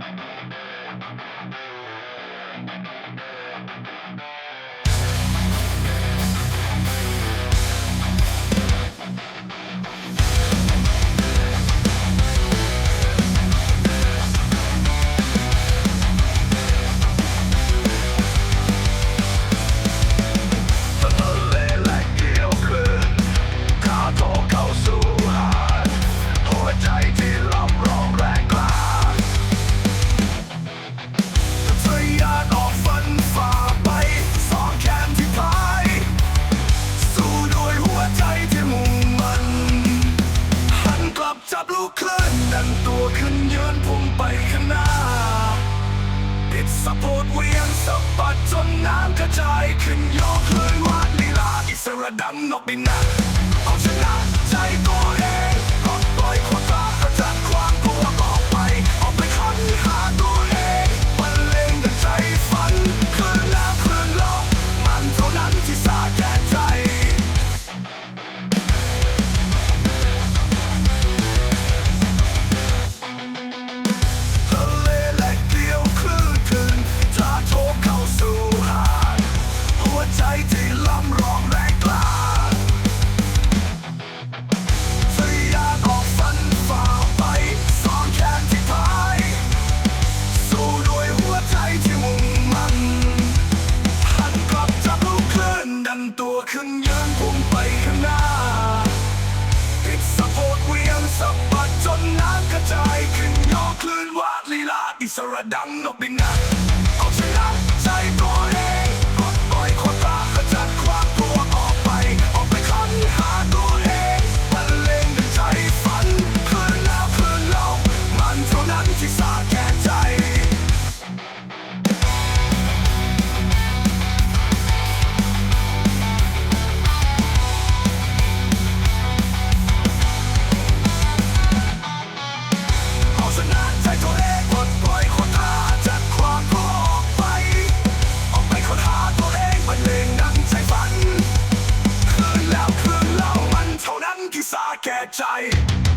Thank you. สะบูดเวียนสะบัดจนน้ำกระจายขึ้นยอคลื่นวาดลีลาอิสระดังนกบินนะเอาชนะใจตัวเอง ขึ้นยืนพุ่งไปข้างหน้าติดสะโพกเวียงสะบัดจนน้ำกระจายขึ้นยอคลื่นวาดลีลาอิสระดังนบินนัเอาชนะใจตัวเอง I can't chai.